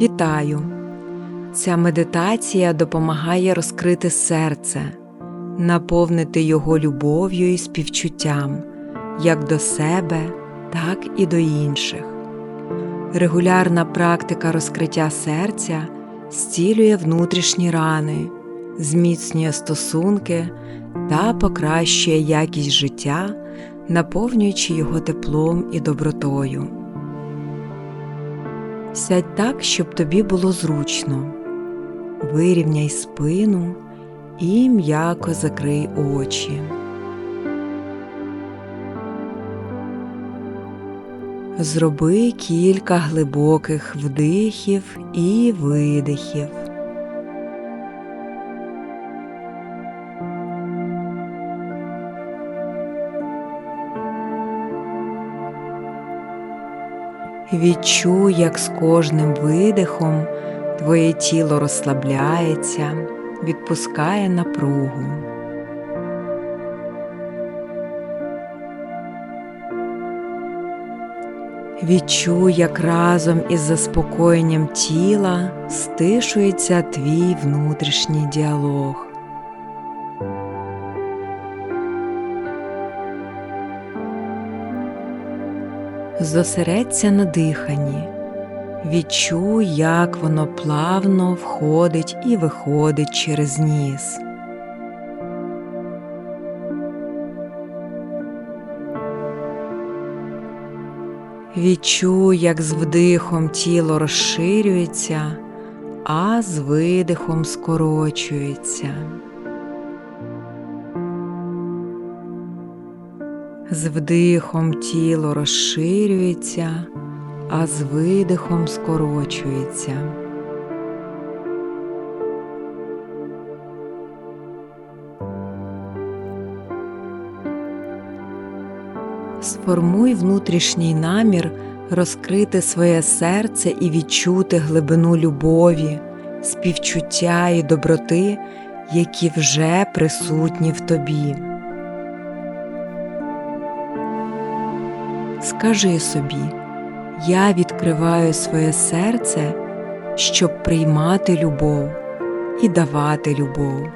Вітаю! Ця медитація допомагає розкрити серце, наповнити його любов'ю і співчуттям як до себе, так і до інших. Регулярна практика розкриття серця зцілює внутрішні рани, зміцнює стосунки та покращує якість життя, наповнюючи його теплом і добротою. Сядь так, щоб тобі було зручно. Вирівняй спину і м'яко закрий очі. Зроби кілька глибоких вдихів і видихів. Відчуй, як з кожним видихом твоє тіло розслабляється, відпускає напругу. Відчуй, як разом із заспокоєнням тіла стишується твій внутрішній діалог. Зосередься на диханні. Відчуй, як воно плавно входить і виходить через ніс. Відчуй, як з вдихом тіло розширюється, а з видихом скорочується. З вдихом тіло розширюється, а з видихом скорочується. Сформуй внутрішній намір розкрити своє серце і відчути глибину любові, співчуття і доброти, які вже присутні в тобі. Скажи собі, я відкриваю своє серце, щоб приймати любов і давати любов.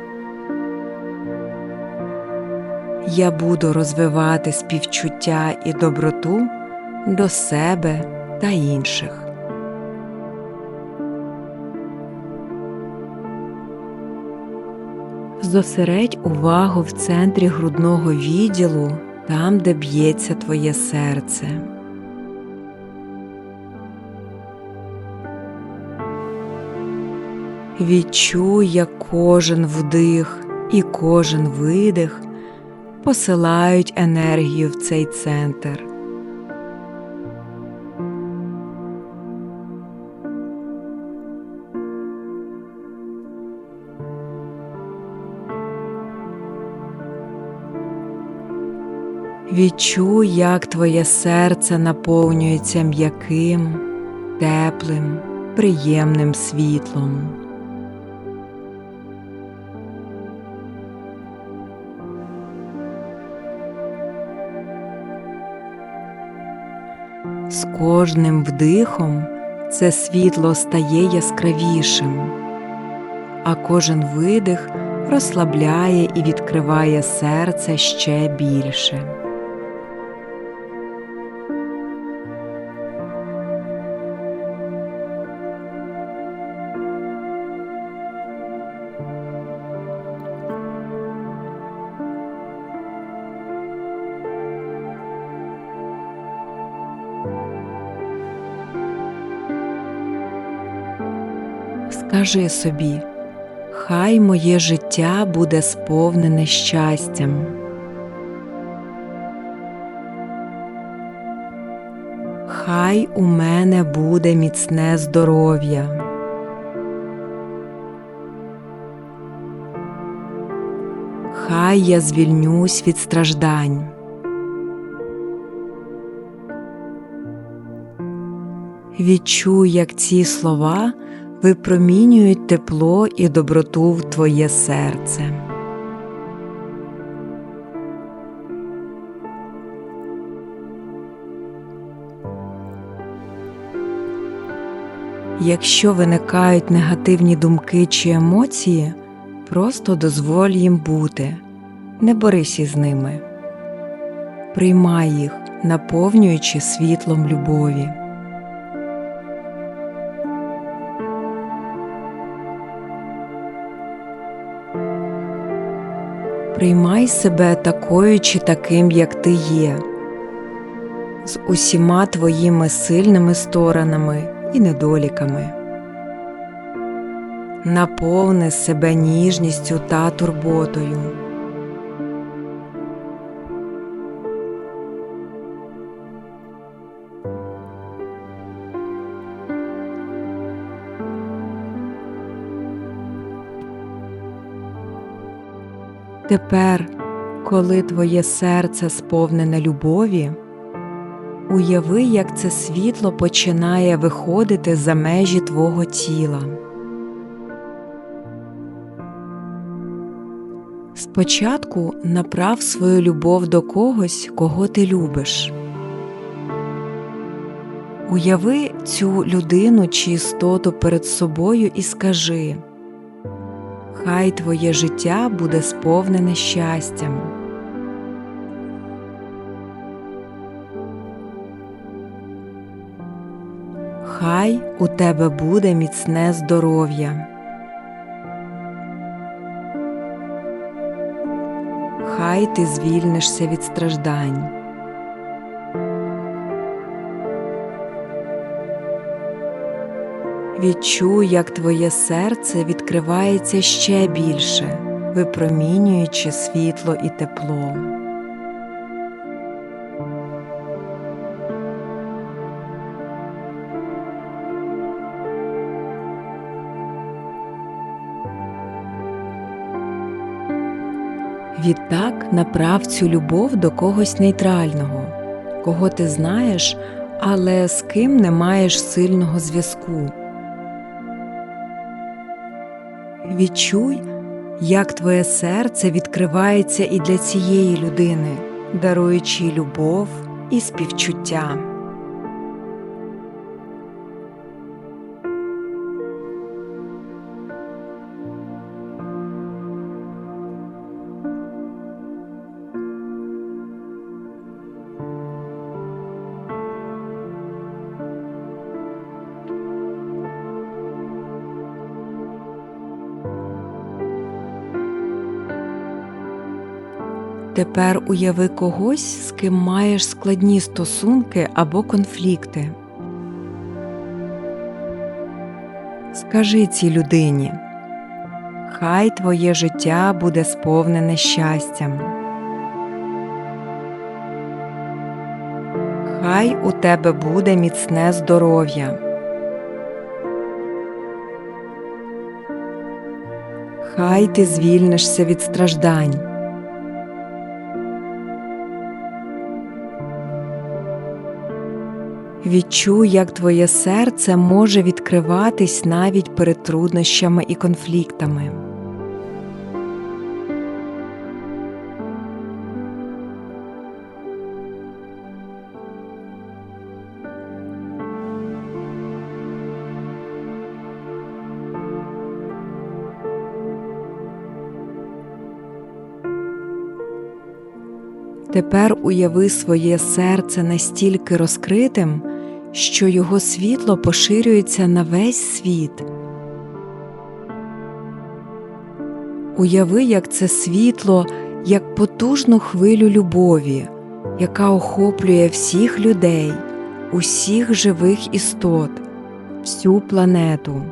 Я буду розвивати співчуття і доброту до себе та інших. Зосередь увагу в центрі грудного відділу, там, де б'ється твоє серце. Відчуй, як кожен вдих і кожен видих посилають енергію в цей центр. Відчуй, як твоє серце наповнюється м'яким, теплим, приємним світлом. З кожним вдихом це світло стає яскравішим, а кожен видих розслабляє і відкриває серце ще більше. Скажи собі, хай моє життя буде сповнене щастям. Хай у мене буде міцне здоров'я. Хай я звільнюсь від страждань. Відчуй, як ці слова випромінюють тепло і доброту в твоє серце. Якщо виникають негативні думки чи емоції, просто дозволь їм бути, не борись із ними. Приймай їх, наповнюючи світлом любові. Приймай себе такою чи таким, як ти є, з усіма твоїми сильними сторонами і недоліками. Наповни себе ніжністю та турботою. Тепер, коли твоє серце сповнене любові, уяви, як це світло починає виходити за межі твого тіла. Спочатку направ свою любов до когось, кого ти любиш. Уяви цю людину чи істоту перед собою і скажи Хай твоє життя буде сповнене щастям. Хай у тебе буде міцне здоров'я. Хай ти звільнишся від страждань. Відчуй, як твоє серце відкривається ще більше, випромінюючи світло і тепло. Відтак направ цю любов до когось нейтрального, кого ти знаєш, але з ким не маєш сильного зв'язку. Відчуй, як твоє серце відкривається і для цієї людини, даруючи любов і співчуття. Тепер уяви когось, з ким маєш складні стосунки або конфлікти. Скажи цій людині, хай твоє життя буде сповнене щастям. Хай у тебе буде міцне здоров'я. Хай ти звільнишся від страждань. Відчуй, як твоє серце може відкриватись навіть перед труднощами і конфліктами. Тепер уяви своє серце настільки розкритим, що його світло поширюється на весь світ. Уяви, як це світло, як потужну хвилю любові, яка охоплює всіх людей, усіх живих істот, всю планету.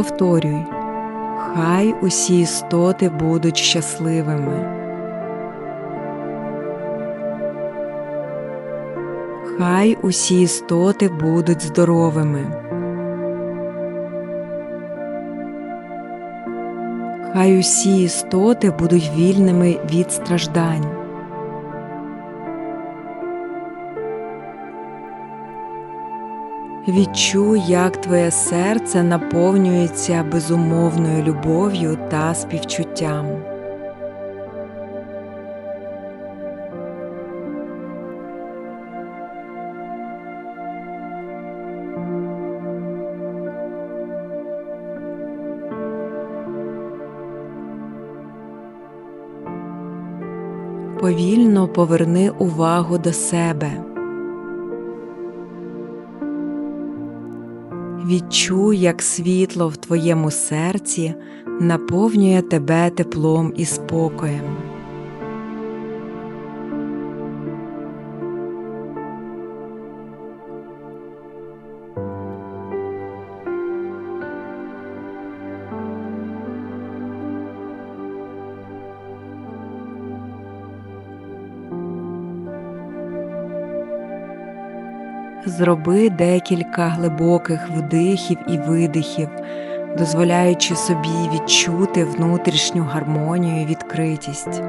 Повторюй, хай усі істоти будуть щасливими. Хай усі істоти будуть здоровими. Хай усі істоти будуть вільними від страждань. Відчуй, як твоє серце наповнюється безумовною любов'ю та співчуттям. Повільно поверни увагу до себе. Відчуй, як світло в твоєму серці наповнює тебе теплом і спокоєм. Зроби декілька глибоких вдихів і видихів, дозволяючи собі відчути внутрішню гармонію і відкритість.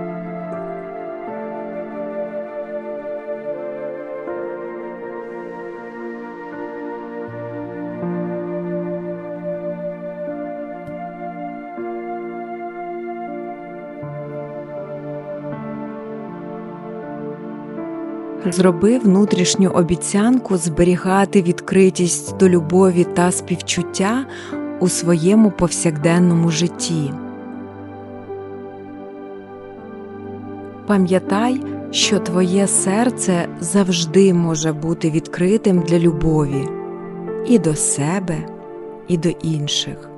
Зроби внутрішню обіцянку зберігати відкритість до любові та співчуття у своєму повсякденному житті. Пам'ятай, що твоє серце завжди може бути відкритим для любові і до себе, і до інших.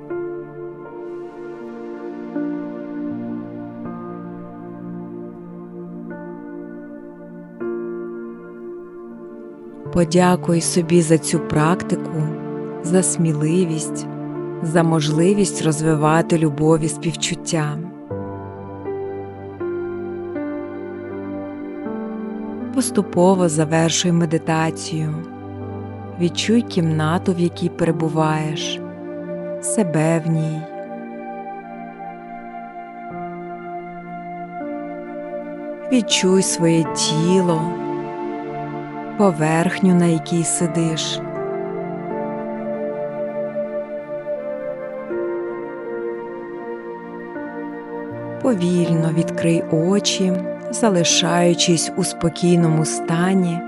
Подякуй собі за цю практику, за сміливість, за можливість розвивати любов і співчуття. Поступово завершуй медитацію. Відчуй кімнату, в якій перебуваєш, себе в ній. Відчуй своє тіло поверхню, на якій сидиш. Повільно відкрий очі, залишаючись у спокійному стані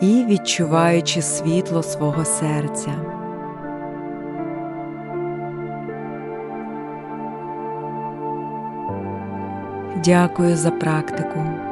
і відчуваючи світло свого серця. Дякую за практику.